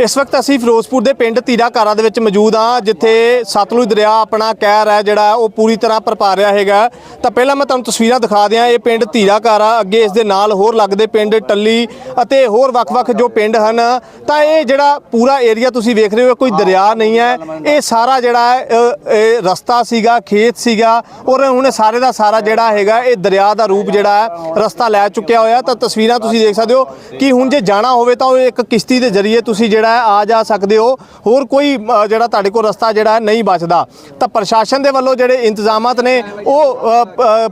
ਇਸ ਵਕਤ ਅਸੀਂ ਫਿਰੋਜ਼ਪੁਰ ਦੇ ਪਿੰਡ ਧੀਰਾਕਾਰਾ ਦੇ ਵਿੱਚ ਮੌਜੂਦ ਹਾਂ, ਜਿੱਥੇ ਸਤਲੁਜ ਦਰਿਆ ਆਪਣਾ ਕਹਿਰ ਹੈ, ਜਿਹੜਾ ਉਹ ਪੂਰੀ ਤਰ੍ਹਾਂ ਭਰਪਾ ਰਿਹਾ ਹੈਗਾ। ਤਾਂ ਪਹਿਲਾਂ ਮੈਂ ਤੁਹਾਨੂੰ ਤਸਵੀਰਾਂ ਦਿਖਾ ਦਿਆਂ, ਇਹ ਪਿੰਡ ਧੀਰਾਕਾਰਾ, ਅੱਗੇ ਇਸ ਦੇ ਨਾਲ ਹੋਰ ਲੱਗਦੇ ਪਿੰਡ ਟੱਲੀ ਅਤੇ ਹੋਰ ਵੱਖ-ਵੱਖ ਜੋ ਪਿੰਡ ਹਨ। ਤਾਂ ਇਹ ਜਿਹੜਾ ਪੂਰਾ ਏਰੀਆ ਤੁਸੀਂ ਵੇਖ ਰਹੇ ਹੋ ਕੋਈ ਦਰਿਆ ਨਹੀਂ ਹੈ। ਇਹ ਸਾਰਾ ਜਿਹੜਾ ਇਹ ਰਸਤਾ ਸੀਗਾ, ਖੇਤ ਸੀਗਾ ਔਰ ਹੁਣ ਸਾਰੇ ਦਾ ਸਾਰਾ ਜਿਹੜਾ ਹੈਗਾ, ਇਹ ਦਰਿਆ ਦਾ ਰੂਪ ਜਿਹੜਾ ਹੈ, ਰਸਤਾ ਲੈ ਚੁੱਕਿਆ ਹੋਇਆ। ਤਾਂ ਤਸਵੀਰਾਂ ਤੁਸੀਂ ਦੇਖ ਸਕਦੇ ਹੋ ਕਿ ਹੁਣ ਜੇ ਜਾਣਾ ਹੋਵੇ ਤਾਂ ਉਹ ਇੱਕ ਕਿਸ਼ਤੀ ਦੇ ਜ਼ਰੀਏ ਤੁਸੀਂ ਜਿਹੜਾ ਹੈ ਆ ਜਾ ਸਕਦੇ ਹੋ। ਹੋਰ ਕੋਈ ਜਿਹੜਾ ਤੁਹਾਡੇ ਕੋਲ ਰਸਤਾ ਜਿਹੜਾ ਹੈ ਨਹੀਂ ਬਚਦਾ। ਤਾਂ ਪ੍ਰਸ਼ਾਸਨ ਦੇ ਵੱਲੋਂ ਜਿਹੜੇ ਇੰਤਜ਼ਾਮਾਤ ਨੇ ਉਹ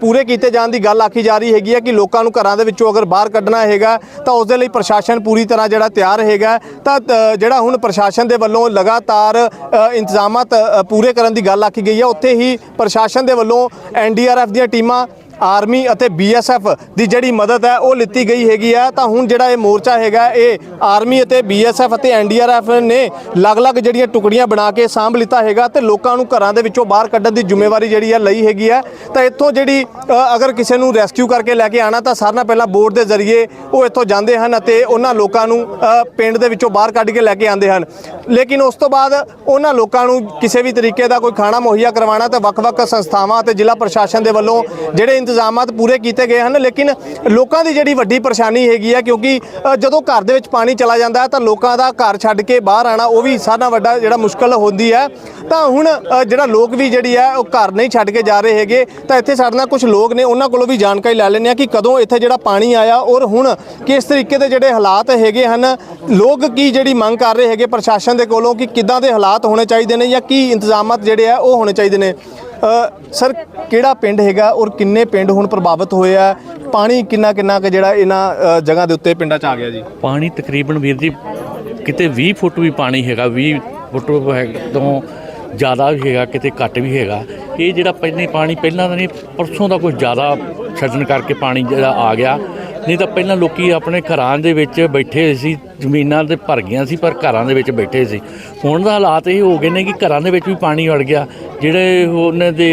ਪੂਰੇ ਕੀਤੇ ਜਾਣ ਦੀ ਗੱਲ ਆਖੀ ਜਾ ਰਹੀ ਹੈਗੀ ਹੈ ਕਿ ਲੋਕਾਂ ਨੂੰ ਘਰਾਂ ਦੇ ਵਿੱਚੋਂ ਅਗਰ ਬਾਹਰ ਕੱਢਣਾ ਹੈਗਾ ਤਾਂ ਉਸ ਦੇ ਲਈ ਪ੍ਰਸ਼ਾਸਨ ਪੂਰੀ ਤਰ੍ਹਾਂ ਜਿਹੜਾ ਤਿਆਰ ਹੈਗਾ। ਤਾਂ ਜਿਹੜਾ ਹੁਣ ਪ੍ਰਸ਼ਾਸਨ ਦੇ ਵੱਲੋਂ ਲਗਾਤਾਰ ਅ, ਇੰਤਜ਼ਾਮਾਤ ਪੂਰੇ ਕਰਨ ਦੀ ਗੱਲ ਆਖੀ ਗਈ ਹੈ ਉੱਥੇ ਹੀ ਪ੍ਰਸ਼ਾਸਨ ਦੇ ਵੱਲੋਂ ਐਨਡੀਆਰਐਫ ਦੀਆਂ ਟੀਮਾਂ ਆਰਮੀ ਅਤੇ ਬੀਐਸਐਫ ਦੀ ਜਿਹੜੀ ਮਦਦ ਹੈ ਉਹ ਲਿੱਤੀ ਗਈ ਹੈਗੀ ਆ। ਤਾਂ ਹੁਣ ਜਿਹੜਾ ਇਹ ਮੋਰਚਾ ਹੈਗਾ, ਇਹ ਆਰਮੀ ਅਤੇ ਬੀਐਸਐਫ ਅਤੇ ਐਨਡੀਆਰਐਫ ਨੇ ਅਲੱਗ-ਅਲੱਗ ਜਿਹੜੀਆਂ ਟੁਕੜੀਆਂ ਬਣਾ ਕੇ ਸਾਂਭ ਲਿੱਤਾ ਹੈਗਾ ਤੇ ਲੋਕਾਂ ਨੂੰ ਘਰਾਂ ਦੇ ਵਿੱਚੋਂ ਬਾਹਰ ਕੱਢਣ ਦੀ ਜ਼ਿੰਮੇਵਾਰੀ ਜਿਹੜੀ ਹੈ ਲਈ ਹੈਗੀ ਆ। ਤਾਂ ਇੱਥੋਂ ਜਿਹੜੀ ਅਗਰ ਕਿਸੇ ਨੂੰ ਰੈਸਕਿਊ ਕਰਕੇ ਲੈ ਕੇ ਆਣਾ ਤਾਂ ਸਾਰਿਆਂ ਨਾਲ ਪਹਿਲਾਂ ਬੋਟ ਦੇ ਜ਼ਰੀਏ ਉਹ ਇੱਥੋਂ ਜਾਂਦੇ ਹਨ ਅਤੇ ਉਹਨਾਂ ਲੋਕਾਂ ਨੂੰ ਪਿੰਡ ਦੇ ਵਿੱਚੋਂ ਬਾਹਰ ਕੱਢ ਕੇ ਲੈ ਕੇ ਆਉਂਦੇ ਹਨ। ਲੇਕਿਨ ਉਸ ਤੋਂ ਬਾਅਦ ਉਹਨਾਂ ਲੋਕਾਂ ਨੂੰ ਕਿਸੇ ਵੀ ਤਰੀਕੇ ਦਾ ਕੋਈ ਖਾਣਾ ਮੁਹੱਈਆ ਕਰਵਾਉਣਾ, ਤੇ ਵੱਖ-ਵੱਖ ਸੰਸਥਾਵਾਂ ਅਤੇ ਜ਼ਿਲ੍ਹਾ ਪ੍ਰਸ਼ਾਸਨ ਦੇ ਵੱਲੋਂ ਜਿਹੜੇ ਇੰਤਜ਼ਾਮਾਤ ਪੂਰੇ ਕੀਤੇ ਗਏ ਹਨ, ਲੇਕਿਨ ਲੋਕਾਂ ਦੀ ਜਿਹੜੀ ਵੱਡੀ ਪਰੇਸ਼ਾਨੀ ਹੈਗੀ ਹੈ ਕਿਉਂਕਿ ਜਦੋਂ ਘਰ ਦੇ ਵਿੱਚ ਪਾਣੀ ਚਲਾ ਜਾਂਦਾ ਤਾਂ ਲੋਕਾਂ ਦਾ ਘਰ ਛੱਡ ਕੇ ਬਾਹਰ ਆਣਾ ਉਹ ਵੀ ਸਾਰਾ ਵੱਡਾ ਜਿਹੜਾ ਮੁਸ਼ਕਲ ਹੁੰਦੀ ਹੈ। ਤਾਂ ਹੁਣ ਜਿਹੜਾ ਲੋਕ ਵੀ ਜਿਹੜੀ ਹੈ, ਉਹ ਘਰ ਨਹੀਂ ਛੱਡ ਕੇ ਜਾ ਰਹੇ ਹੈਗੇ, ਤਾਂ ਇੱਥੇ ਸਾਡੇ ਨਾਲ ਕੁਝ ਲੋਕ ਨੇ, ਉਹਨਾਂ ਕੋਲੋਂ ਵੀ ਜਾਣਕਾਰੀ ਲੈ ਲੈਂਦੇ ਆ ਕਿ ਕਦੋਂ ਇੱਥੇ ਜਿਹੜਾ ਪਾਣੀ ਆਇਆ ਔਰ ਹੁਣ ਕਿਸ ਤਰੀਕੇ ਦੇ ਜਿਹੜੇ ਹਾਲਾਤ ਹੈਗੇ ਹਨ, ਲੋਕ ਕੀ ਜਿਹੜੀ ਮੰਗ ਕਰ ਰਹੇ ਹੈਗੇ ਪ੍ਰਸ਼ਾਸਨ ਦੇ ਕੋਲੋਂ, ਕਿ ਕਿੱਦਾਂ ਦੇ ਹਾਲਾਤ ਹੋਣੇ ਚਾਹੀਦੇ ਨੇ ਜਾਂ ਕੀ ਇੰਤਜ਼ਾਮਾਤ ਜਿਹੜੇ ਆ, ਉਹ ਹੋਣੇ ਚਾਹੀਦੇ ਨੇ। ਸਰ, ਕਿਹੜਾ ਪਿੰਡ ਹੈਗਾ ਔਰ ਕਿੰਨੇ ਪਿੰਡ ਹੁਣ ਪ੍ਰਭਾਵਿਤ ਹੋਏ ਆ? ਪਾਣੀ ਕਿੰਨਾ ਕਿੰਨਾ ਕੁ ਜਿਹੜਾ ਇਹਨਾਂ ਜਗ੍ਹਾ ਦੇ ਉੱਤੇ ਪਿੰਡਾਂ 'ਚ ਆ ਗਿਆ ਜੀ? ਪਾਣੀ ਤਕਰੀਬਨ ਵੀਰ ਜੀ, ਕਿਤੇ 20 ਫੁੱਟ ਵੀ ਪਾਣੀ ਹੈਗਾ 20 ਫੁੱਟ ਹੈ- ਤੋਂ ਜ਼ਿਆਦਾ ਵੀ ਹੈਗਾ, ਕਿਤੇ ਘੱਟ ਵੀ ਹੈਗਾ। ਇਹ ਜਿਹੜਾ ਪਹਿਲੇ ਪਾਣੀ, ਪਹਿਲਾਂ ਦਾ ਨਹੀਂ, ਪਰਸੋਂ ਦਾ ਕੁਝ ਜ਼ਿਆਦਾ ਛੱਡਣ ਕਰਕੇ ਪਾਣੀ ਜਿਹੜਾ ਆ ਗਿਆ। ਨਹੀਂ ਤਾਂ ਪਹਿਲਾਂ ਲੋਕੀ ਆਪਣੇ ਘਰਾਂ ਦੇ ਵਿੱਚ ਬੈਠੇ ਸੀ, ਜ਼ਮੀਨਾਂ ਤੇ ਭਰ ਗਈਆਂ ਸੀ, ਪਰ ਘਰਾਂ ਦੇ ਵਿੱਚ ਬੈਠੇ ਸੀ। ਹੁਣ ਦਾ ਹਾਲਾਤ ਇਹ ਹੋ ਗਏ ਨੇ ਕਿ ਘਰਾਂ ਦੇ ਵਿੱਚ ਵੀ ਪਾਣੀ ਵੜ ਗਿਆ। ਜਿਹੜੇ ਉਹਨਾਂ ਦੇ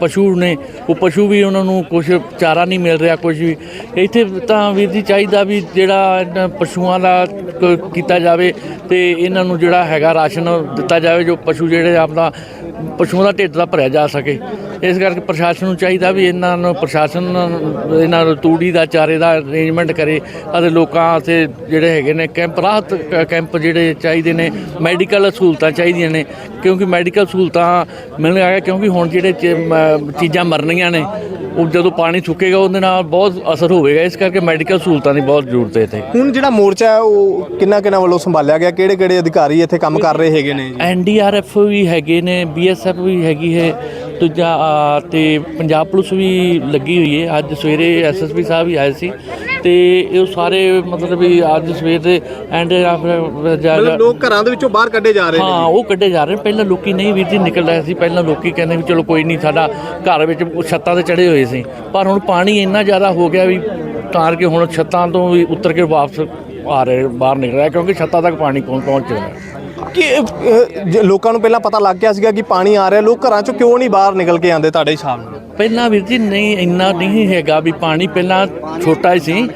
ਪਸ਼ੂ ਨੇ, ਉਹ ਪਸ਼ੂ ਵੀ ਉਹਨਾਂ ਨੂੰ ਕੁਝ ਚਾਰਾ ਨਹੀਂ ਮਿਲ ਰਿਹਾ ਕੁਝ ਵੀ। ਇੱਥੇ ਤਾਂ ਵੀਰ ਜੀ ਚਾਹੀਦਾ ਵੀ ਜਿਹੜਾ ਪਸ਼ੂਆਂ ਦਾ ਕੀਤਾ ਜਾਵੇ ਤੇ ਇਹਨਾਂ ਨੂੰ ਜਿਹੜਾ ਹੈਗਾ ਰਾਸ਼ਨ ਦਿੱਤਾ ਜਾਵੇ, ਜੋ ਪਸ਼ੂ ਜਿਹੜੇ ਆਪਣਾ ਪਸ਼ੂਆਂ ਦਾ ਢਿੱਡ ਦਾ ਭਰਿਆ ਜਾ ਸਕੇ। ਇਸ ਕਰਕੇ ਪ੍ਰਸ਼ਾਸਨ ਨੂੰ ਚਾਹੀਦਾ ਵੀ ਇਹਨਾਂ ਨੂੰ ਪ੍ਰਸ਼ਾਸਨ, ਇਹਨਾਂ ਨੂੰ ਤੂੜੀ ਦਾ, ਚਾਰੇ ਦਾ ਅਰੇਂਜਮੈਂਟ ਕਰੇ। ਅਤੇ ਲੋਕਾਂ ਤੇ ਜਿਹੜੇ ਹੈਗੇ ਨੇ ਕੈਂਪ ਰਾਹਤ ਕ- ਕੈਂਪ ਜਿਹੜੇ ਚਾਹੀਦੇ ਨੇ ਮੈਡੀਕਲ ਸਹੂਲਤਾਂ ਚਾਹੀਦੀਆਂ ਨੇ। ਕਿਉਂਕਿ ਮੈਡੀਕਲ ਸਹੂਲਤਾਂ ਮਿਲਣ ਆ ਕਿਉਂਕਿ ਹੁਣ ਜਿਹੜੇ ਚ- ਮ- ਚੀਜ਼ਾਂ ਮਰਨੀਆਂ ਨੇ ਉਹ ਜਦੋਂ ਪਾਣੀ ਸੁੱਕੇਗਾ ਉਹਦੇ ਨਾਲ ਬਹੁਤ ਅਸਰ ਹੋਵੇਗਾ। ਇਸ ਕਰਕੇ ਮੈਡੀਕਲ ਸਹੂਲਤਾਂ ਦੀ ਬਹੁਤ ਜ਼ਰੂਰਤ ਹੈ ਇੱਥੇ। ਹੁਣ ਜਿਹੜਾ ਮੋਰਚਾ ਹੈ ਉਹ ਕਿੰਨਾ ਕਿੰਨਾ ਵੱਲੋਂ ਸੰਭਾਲਿਆ ਗਿਆ? ਕਿਹੜੇ ਕਿਹੜੇ ਅਧਿਕਾਰੀ ਇੱਥੇ ਕੰਮ ਕਰ ਰਹੇ ਹੈਗੇ ਨੇ ਜੀ? ਐਨਡੀਆਰਐਫ ਵੀ ਹੈਗੇ ਨੇ ਬੀਐਸਐਫ ਵੀ ਹੈਗੀ ਹੈ ਦੂਜਾ ਤੇ ਪੰਜਾਬ ਪੁਲਿਸ ਵੀ ਲੱਗੀ ਹੋਈ ਹੈ। ਅੱਜ ਸਵੇਰੇ ਐਸਐਸਪੀ ਸਾਹਿਬ ਵੀ ਆਏ ਸੀ। ਤੇ ਇਹ ਸਾਰੇ ਮਤਲਬ ਵੀ ਅੱਜ ਸਵੇਰ ਦੇ ਐਨਡੀਆਰਐਫ ਮਤਲਬ ਲੋਕ ਘਰਾਂ ਦੇ ਵਿੱਚੋਂ ਬਾਹਰ ਕੱਢੇ ਜਾ ਰਹੇ ਹਾਂ ਨੇ ਉਹ ਕੱਢੇ ਜਾ ਰਹੇ ਨੇ। ਪਹਿਲਾਂ ਲੋਕੀ ਨਹੀਂ ਵੀਰ ਜੀ ਨਿਕਲ ਰਹੇ ਸੀ। ਪਹਿਲਾਂ ਲੋਕੀ ਕਹਿੰਦੇ ਵੀ ਚਲੋ ਕੋਈ ਨਹੀਂ ਸਾਡਾ ਘਰ ਵਿੱਚ ਛੱਤਾਂ ਤੇ ਚੜੇ ਹੋਏ ਸੀ। ਪਰ ਹੁਣ ਪਾਣੀ ਇੰਨਾ ਜ਼ਿਆਦਾ ਹੋ ਗਿਆ ਵੀ ਤਾਂ ਕਿ ਹੁਣ ਛੱਤਾਂ ਤੋਂ ਵੀ ਉਤਰ ਕੇ ਵਾਪਸ ਆ ਰਹੇ ਬਾਹਰ ਨਿਕਲ ਰਿਹਾ ਕਿਉਂਕਿ ਛੱਤਾਂ ਤੱਕ ਪਾਣੀ ਪਹੁੰਚ ਪਹੁੰਚ ਰਿਹਾ ਕਿ ਜੇ ਲੋਕਾਂ ਨੂੰ ਪਹਿਲਾਂ ਪਤਾ ਲੱਗ ਗਿਆ ਸੀਗਾ ਕਿ ਪਾਣੀ ਆ ਰਿਹਾ ਲੋਕ ਘਰਾਂ ਚੋਂ ਕਿਉਂ ਨਹੀਂ ਬਾਹਰ ਨਿਕਲ ਕੇ ਆਉਂਦੇ ਤੁਹਾਡੇ ਹਿਸਾਬ ਨਾਲ? ਪਹਿਲਾਂ ਵੀਰ ਜੀ ਨਹੀਂ, ਇੰਨਾ ਨਹੀਂ ਹੈਗਾ ਵੀ ਪਾਣੀ ਪਹਿਲਾਂ ਛੋਟਾ ਹੀ ਸੀ,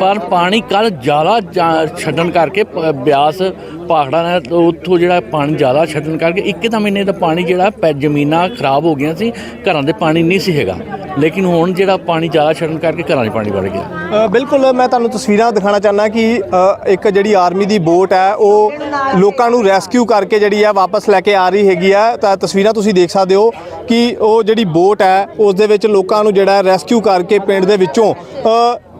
ਪਰ ਪਾਣੀ ਕੱਲ ਜ਼ਿਆਦਾ ਜਾ- ਛੱਡਣ ਕਰਕੇ ਪ- ਬਿਆਸ ਪਹਾੜਾਂ ਨੇ ਉੱਥੋਂ ਜਿਹੜਾ ਪਾਣੀ ਜ਼ਿਆਦਾ ਛੱਡਣ ਕਰਕੇ ਇੱਕਦਮ ਇਹਨੇ ਦਾ ਪਾਣੀ ਜਿਹੜਾ ਪੈ ਜ਼ਮੀਨਾਂ ਖਰਾਬ ਹੋ ਗਈਆਂ ਸੀ, ਘਰਾਂ ਦੇ ਪਾਣੀ ਨਹੀਂ ਸੀ ਹੈਗਾ। ਲੇਕਿਨ ਹੁਣ ਜਿਹੜਾ ਪਾਣੀ ਜ਼ਿਆਦਾ ਛੱਡਣ ਕਰਕੇ ਘਰਾਂ 'ਚ ਪਾਣੀ ਵੜ ਗਿਆ। ਬਿਲਕੁਲ ਮੈਂ ਤੁਹਾਨੂੰ ਤਸਵੀਰਾਂ ਦਿਖਾਣਾ ਚਾਹੁੰਦਾ ਕਿ ਇੱਕ ਜਿਹੜੀ ਆਰਮੀ ਦੀ ਬੋਟ ਹੈ, ਉਹ ਲੋਕਾਂ ਨੂੰ ਰੈਸਕਿਊ ਕਰਕੇ ਜਿਹੜੀ ਹੈ, ਵਾਪਸ ਲੈ ਕੇ ਆ ਰਹੀ ਹੈਗੀ ਹੈ। ਤਾਂ ਤਸਵੀਰਾਂ ਤੁਸੀਂ ਦੇਖ ਸਕਦੇ ਹੋ। ਕਿ ਉਹ ਜਿਹੜੀ ਬੋਟ ਹੈ ਉਸ ਦੇ ਵਿੱਚ ਲੋਕਾਂ ਨੂੰ ਜਿਹੜਾ ਰੈਸਕਿਊ ਕਰਕੇ ਪਿੰਡ ਦੇ ਵਿੱਚੋਂ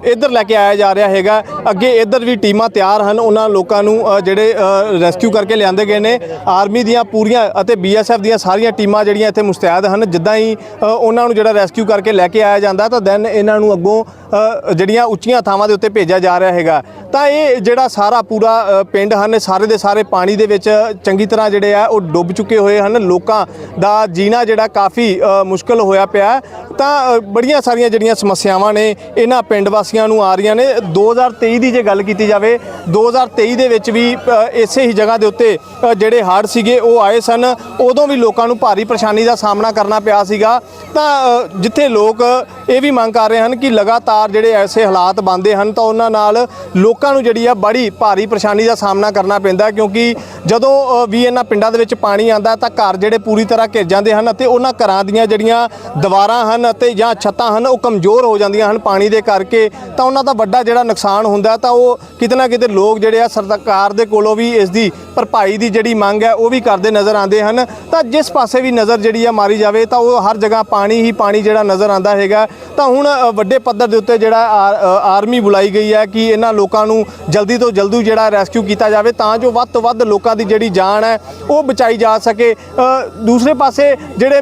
ਇੱਧਰ ਲੈ ਕੇ ਆਇਆ ਜਾ ਰਿਹਾ ਹੈਗਾ। ਅੱਗੇ ਇੱਧਰ ਵੀ ਟੀਮਾਂ ਤਿਆਰ ਹਨ, ਉਹਨਾਂ ਲੋਕਾਂ ਨੂੰ ਜਿਹੜੇ ਰੈਸਕਿਊ ਕਰਕੇ ਲਿਆਂਦੇ ਗਏ ਨੇ। ਆਰਮੀ ਦੀਆਂ ਪੂਰੀਆਂ ਅਤੇ ਬੀਐਸਐਫ ਦੀਆਂ ਸਾਰੀਆਂ ਟੀਮਾਂ ਜਿਹੜੀਆਂ ਇੱਥੇ ਮੁਸਤੈਦ ਹਨ, ਜਿੱਦਾਂ ਹੀ ਉਹਨਾਂ ਨੂੰ ਜਿਹੜਾ ਰੈਸਕਿਊ ਕਰਕੇ ਲੈ ਕੇ ਆਇਆ ਜਾਂਦਾ, ਤਾਂ ਦੈਨ ਇਹਨਾਂ ਨੂੰ ਅੱਗੋਂ ਜਿਹੜੀਆਂ ਉੱਚੀਆਂ ਥਾਵਾਂ ਦੇ ਉੱਤੇ ਭੇਜਿਆ ਜਾ ਰਿਹਾ ਹੈਗਾ। ਤਾਂ ਇਹ ਜਿਹੜਾ ਸਾਰਾ ਪੂਰਾ ਪਿੰਡ ਹਨ ਸਾਰੇ ਦੇ ਸਾਰੇ ਪਾਣੀ ਦੇ ਵਿੱਚ ਚੰਗੀ ਤਰ੍ਹਾਂ ਜਿਹੜੇ ਆ, ਉਹ ਡੁੱਬ ਚੁੱਕੇ ਹੋਏ ਹਨ। ਲੋਕਾਂ ਦਾ ਜੀਣਾ ਜਿਹੜਾ ਕਾਫੀ ਅ, ਮੁਸ਼ਕਲ ਹੋਇਆ ਪਿਆ ਤਾਂ ਬੜੀਆਂ ਸਾਰੀਆਂ ਜਿਹੜੀਆਂ ਸਮੱਸਿਆਵਾਂ ਨੇ ਇਹਨਾਂ ਪਿੰਡ ਵਾਸੀਆਂ ਨੂੰ ਆ ਰਹੀਆਂ ਨੇ। 2023 ਦੀ ਜੇ ਗੱਲ ਕੀਤੀ ਜਾਵੇ 2023 ਦੇ ਵਿੱਚ ਵੀ ਇਸੇ ਹੀ ਜਗ੍ਹਾ ਦੇ ਉੱਤੇ ਜਿਹੜੇ ਹੜ੍ਹ ਸੀਗੇ ਉਹ ਆਏ ਸਨ। ਉਦੋਂ ਵੀ ਲੋਕਾਂ ਨੂੰ ਭਾਰੀ ਪਰੇਸ਼ਾਨੀ ਦਾ ਸਾਹਮਣਾ ਕਰਨਾ ਪਿਆ ਸੀਗਾ। ਤਾਂ ਜਿੱਥੇ ਲੋਕ ਇਹ ਵੀ ਮੰਗ ਕਰ ਰਹੇ ਹਨ ਕਿ ਲਗਾਤਾਰ ਜਿਹੜੇ ਐਸੇ ਹਾਲਾਤ ਬਣਦੇ ਹਨ ਤਾਂ ਉਹਨਾਂ ਨਾਲ ਲੋਕਾਂ ਨੂੰ ਜਿਹੜੀ ਆ ਬੜੀ ਭਾਰੀ ਪਰੇਸ਼ਾਨੀ ਦਾ ਸਾਹਮਣਾ ਕਰਨਾ ਪੈਂਦਾ ਕਿਉਂਕਿ ਜਦੋਂ ਵੀ ਇਹਨਾਂ ਪਿੰਡਾਂ ਦੇ ਵਿੱਚ ਪਾਣੀ ਆਂਦਾ ਤਾਂ ਘਰ ਜਿਹੜੇ ਪੂਰੀ ਤਰ੍ਹਾਂ ਘਿਰ ਜਾਂਦੇ ਹਨ ਅਤੇ ਉਹਨਾਂ ਘਰਾਂ ਦੀਆਂ ਜਿਹੜੀਆਂ ਦੀਵਾਰਾਂ ਹਨ ਅਤੇ ਜਾਂ ਛੱਤਾਂ ਹਨ, ਉਹ ਕਮਜ਼ੋਰ ਹੋ ਜਾਂਦੀਆਂ ਹਨ ਪਾਣੀ ਦੇ ਕਰਕੇ, ਤਾਂ ਉਹਨਾਂ ਦਾ ਵੱਡਾ ਜਿਹੜਾ ਨੁਕਸਾਨ ਹੁੰਦਾ ਤਾਂ ਉਹ ਕਿਤੇ ਨਾ ਕਿਤੇ ਲੋਕ ਜਿਹੜੇ ਆ ਸਰਕਾਰ ਦੇ ਕੋਲੋਂ ਵੀ ਇਸ ਦੀ ਭਰਪਾਈ ਦੀ ਜਿਹੜੀ ਮੰਗ ਹੈ, ਉਹ ਵੀ ਕਰਦੇ ਨਜ਼ਰ ਆਉਂਦੇ ਹਨ। ਤਾਂ ਜਿਸ ਪਾਸੇ ਵੀ ਨਜ਼ਰ ਜਿਹੜੀ ਆ ਮਾਰੀ ਜਾਵੇ, ਤਾਂ ਉਹ ਹਰ ਜਗ੍ਹਾ ਪਾਣੀ ਹੀ ਪਾਣੀ ਜਿਹੜਾ ਨਜ਼ਰ ਆਉਂਦਾ ਹੈਗਾ। ਤਾਂ ਹੁਣ ਵੱਡੇ ਪੱਧਰ ਦੇ ਉੱਤੇ ਜਿਹੜਾ ਆ- ਆਰਮੀ ਬੁਲਾਈ ਗਈ ਹੈ ਕਿ ਇਹਨਾਂ ਲੋਕਾਂ ਨੂੰ ਜਲਦੀ ਤੋਂ ਜਲਦੀ ਜਿਹੜਾ ਰੈਸਕਿਊ ਕੀਤਾ ਜਾਵੇ, ਤਾਂ ਜੋ ਵੱਧ ਤੋਂ ਵੱਧ ਲੋਕਾਂ ਦੀ ਜਿਹੜੀ ਜਾਨ ਹੈ, ਉਹ ਬਚਾਈ ਜਾ ਸਕੇ। ਦੂਸਰੇ ਪਾਸੇ ਜਿਹੜੇ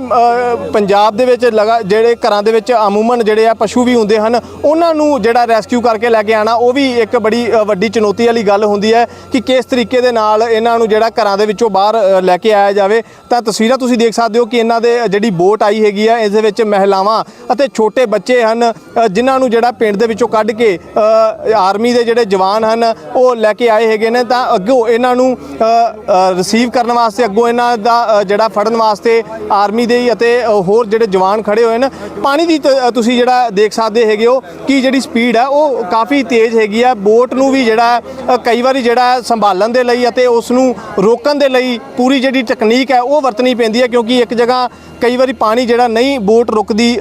ਪੰਜਾਬ ਦੇ ਵਿੱਚ ਲਗਾ, ਜਿਹੜੇ ਘਰਾਂ ਦੇ ਵਿੱਚ ਅਮੂਮਨ ਜਿਹੜੇ ਆ ਪਸ਼ੂ ਵੀ ਹੁੰਦੇ ਹਨ, ਉਹਨਾਂ ਨੂੰ ਜਿਹੜਾ ਰੈਸਕਿਊ ਕਰਕੇ ਲੈ ਕੇ ਆਣਾ, ਉਹ ਵੀ ਇੱਕ ਬੜੀ ਵੱਡੀ ਚੁਣੌਤੀ ਵਾਲੀ ਗੱਲ ਹੁੰਦੀ ਹੈ ਕਿ ਕਿਸ ਤਰੀਕੇ ਦੇ ਨਾਲ ਇਹਨਾਂ ਨੂੰ ਜਿਹੜਾ ਘਰਾਂ ਦੇ ਵਿੱਚੋਂ ਬਾਹਰ ਲੈ ਕੇ ਆਇਆ ਜਾਵੇ। ਤਾਂ ਤਸਵੀਰਾਂ ਤੁਸੀਂ ਦੇਖ ਸਕਦੇ ਹੋ ਕਿ ਇਹਨਾਂ ਦੇ ਜਿਹੜੀ ਬੋਟ ਆਈ ਹੈਗੀ ਆ, ਇਸ ਦੇ ਵਿੱਚ ਮਹਿਲਾਵਾਂ ਅਤੇ ਛੋਟੇ ਬੱਚੇ ਹਨ ਜਿਨ੍ਹਾਂ ਨੂੰ ਜਿਹੜਾ ਪਿੰਡ ਦੇ ਵਿੱਚੋਂ ਕੱਢ ਕੇ ਆਰਮੀ ਦੇ ਜਿਹੜੇ ਜਵਾਨ ਹਨ, ਉਹ ਲੈ ਕੇ ਆਏ ਹੈਗੇ ਨੇ। ਤਾਂ ਅੱਗੋਂ ਇਹਨਾਂ ਨੂੰ ਰਿਸੀਵ ਕਰਨ ਵਾਸਤੇ, ਅੱਗੋਂ ਇਹਨਾਂ ਦਾ ਜਿਹੜਾ ਫੜਨ ਵਾਸਤੇ ਆਰਮੀ ਦੇ ਹੀ ਅਤੇ ਹੋਰ ਜਿਹੜੇ ਜਵਾਨ ਖੜੇ ਹੋਏ ਨੇ, ਪਾਣੀ ਦੀ ਤੁਸੀਂ ਜਿਹੜਾ ਦੇਖ ਸਕਦੇ ਹੈਗੇ ਹੋ ਕਿ ਜਿਹੜੀ ਸਪੀਡ ਹੈ, ਉਹ ਕਾਫੀ ਤੇਜ਼ ਹੈਗੀ ਆ ਬੋਟ ਨੂੰ ਵੀ ਜਿਹੜਾ ਕਈ ਵਾਰੀ ਜਿਹੜਾ ਸੰਭਾਲਣ ਦੇ ਲਈ ਅਤੇ ਉਸ ਨੂੰ ਰੋਕਣ ਦੇ ਲਈ ਪੂਰੀ ਜਿਹੜੀ ਟੈਕਨੀਕ ਹੈ, ਉਹ ਵਰਤਣੀ ਪੈਂਦੀ ਹੈ ਕਿਉਂਕਿ ਇੱਕ ਜਗ੍ਹਾ ਕਈ ਵਾਰੀ ਪਾਣੀ ਜਿਹੜਾ ਨਹੀਂ ਬੋਟ ਰੁਕਦੀ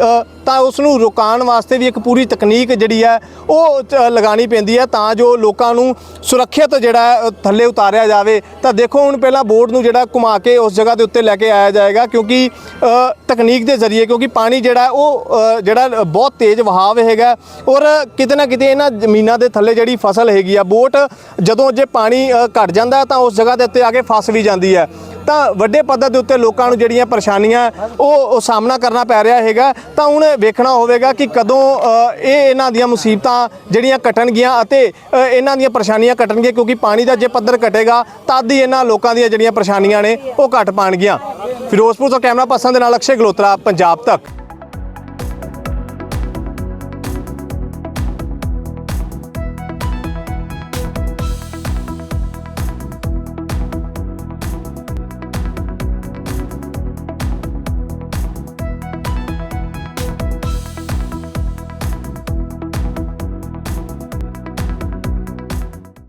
ਤਾਂ ਉਸ ਨੂੰ ਰੁਕਾਉਣ ਵਾਸਤੇ ਵੀ ਇੱਕ ਪੂਰੀ ਤਕਨੀਕ ਜਿਹੜੀ ਹੈ ਉਹ ਚ- ਲਗਾਉਣੀ ਪੈਂਦੀ ਹੈ ਤਾਂ ਜੋ ਲੋਕਾਂ ਨੂੰ ਸੁਰੱਖਿਅਤ ਜਿਹੜਾ ਥੱਲੇ ਉਤਾਰਿਆ ਜਾਵੇ। ਤਾਂ ਦੇਖੋ ਹੁਣ ਪਹਿਲਾਂ ਬੋਟ ਨੂੰ ਜਿਹੜਾ ਘੁਮਾ ਕੇ ਉਸ ਜਗ੍ਹਾ ਦੇ ਉੱਤੇ ਲੈ ਕੇ ਆਇਆ ਜਾਏਗਾ ਕਿਉਂਕਿ ਤਕਨੀਕ ਦੇ ਜ਼ਰੀਏ ਕਿਉਂਕਿ ਪਾਣੀ ਜਿਹੜਾ ਉਹ ਜਿਹੜਾ ਬਹੁਤ ਤੇਜ਼ ਵਹਾਅ ਹੈਗਾ ਔਰ ਕਿਤੇ ਨਾ ਕਿਤੇ ਇਹਨਾਂ ਜ਼ਮੀਨਾਂ ਦੇ ਥੱਲੇ ਜਿਹੜੀ ਫਸਲ ਹੈਗੀ ਆ ਬੋਟ ਜਦੋਂ ਜੇ ਪਾਣੀ ਅ, ਘਟ ਜਾਂਦਾ ਤਾਂ ਉਸ ਜਗ੍ਹਾ ਦੇ ਉੱਤੇ ਆ ਕੇ ਫਸ ਵੀ ਜਾਂਦੀ ਹੈ। ਤਾਂ ਵੱਡੇ ਪੱਧਰ ਦੇ ਉੱਤੇ ਲੋਕਾਂ ਨੂੰ ਜਿਹੜੀਆਂ ਪਰੇਸ਼ਾਨੀਆਂ ਉਹ ਉਹ ਸਾਹਮਣਾ ਕਰਨਾ ਪੈ ਰਿਹਾ ਹੈਗਾ। ਤਾਂ ਹੁਣ ਵੇਖਣਾ ਹੋਵੇਗਾ ਕਿ ਕਦੋਂ ਇਹ ਇਹਨਾਂ ਦੀਆਂ ਮੁਸੀਬਤਾਂ ਜਿਹੜੀਆਂ ਘਟਣਗੀਆਂ ਅਤੇ ਇਹਨਾਂ ਦੀਆਂ ਪਰੇਸ਼ਾਨੀਆਂ ਘਟਣਗੀਆਂ, ਕਿਉਂਕਿ ਪਾਣੀ ਦਾ ਜੇ ਪੱਧਰ ਘਟੇਗਾ, ਤਦ ਹੀ ਇਹਨਾਂ ਲੋਕਾਂ ਦੀਆਂ ਜਿਹੜੀਆਂ ਪਰੇਸ਼ਾਨੀਆਂ ਨੇ ਉਹ ਘਟ ਪਾਣਗੀਆਂ। ਫਿਰੋਜ਼ਪੁਰ ਤੋਂ ਕੈਮਰਾ ਪਰਸਨ ਦੇ ਨਾਲ ਅਕਸ਼ੇ ਗਲੋਤਰਾ, ਪੰਜਾਬ ਤੱਕ।